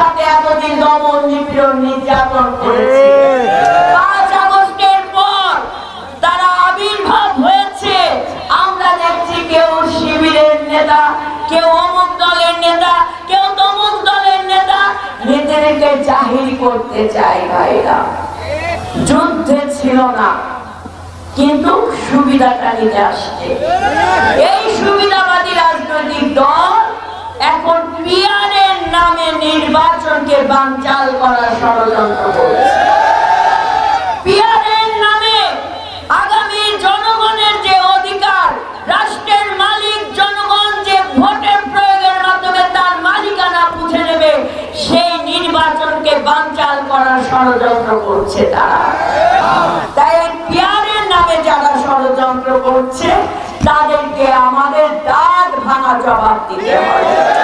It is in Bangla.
সাথে এতদিন দমন নিপীড়ন নির্যাতন করেছে। পাঁচ আগস্টের পর তারা আবির্ভাব হয়েছে। আমরা দেখছি কেউ শিবিরের নেতা কেউ অমুক দলের নেতা কেউ তমুক দলের নেতা। নেতাদেরকে জাহির করতে ভাইরা। যুদ্ধে ছিল না কিন্তু সুবিধাটা নিতে আসছে। এই সুবিধাবাদী রাজনৈতিক দল এখন পিয়ারের নামে নির্বাচনকে বানচাল করার ষড়যন্ত্র করছে পিয়ারের নামে আগামী জনগণের যে অধিকার, রাষ্ট্রের জনগণ যে ভোটের প্রয়োগের মাধ্যমে তার মালিকানা বুঝে নেবে, সেই নির্বাচনকে বানচাল করার ষড়যন্ত্র করছে তারা। তাই পিয়ারের নামে যারা ষড়যন্ত্র করছে, তাদেরকে আমাদের দাঁত ভাঙা জবাব দিতে হবে।